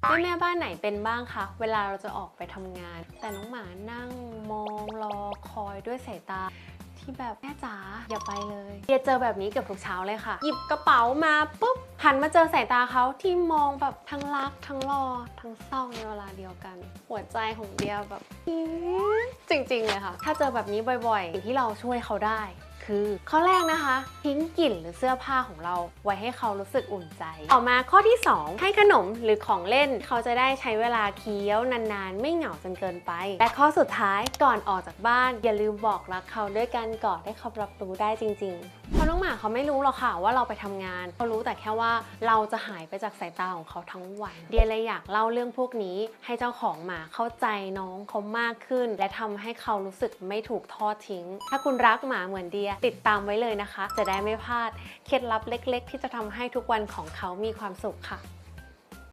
แม่แม่บ้านไหนเป็นบ้างคะ เวลาเราจะออกไปทำงาน แต่น้องหมานั่งมองรอคอยด้วยสายตาที่แบบแม่จ๋าอย่าไปเลยเดียเจอแบบนี้เกือบทุกเช้าเลยค่ะ หยิบกระเป๋ามาปุ๊บหันมาเจอสายตาเขาที่มองแบบทั้งรักทั้งรอ ทั้งเศร้าในเวลาเดียวกัน หัวใจของเดียแบบจริงๆเลยค่ะ ถ้าเจอแบบนี้บ่อยๆสิ่งที่เราช่วยเขาได้ คือ ข้อแรกนะคะ ทิ้งกลิ่นหรือเสื้อผ้าของเราไว้ให้เขารู้สึกอุ่นใจ ออกมาข้อที่ 2 ให้ขนมหรือของเล่นเขาจะได้ใช้เวลาเคี้ยวนานๆ ไม่เหงาจนเกินไป และข้อสุดท้ายก่อนออกจากบ้าน อย่าลืมบอกรักเขาด้วยการกอดให้เขารับรู้ได้จริง ๆ น้องหมาเขาไม่รู้หรอกค่ะว่าเราไปทำงานเขารู้แต่แค่ว่าเราจะหายไปจากสายตาของเขาทั้งวัน เดียเลยอยากเล่าเรื่องพวกนี้ให้เจ้าของหมาเข้าใจน้องเขามากขึ้น และทำให้เขารู้สึกไม่ถูกทอดทิ้ง ถ้าคุณรักหมาเหมือนเดียติดตามไว้เลยนะคะ จะได้ไม่พลาดเคล็ดลับเล็ก ๆ ที่จะทำให้ทุกวันของเขามีความสุขค่ะ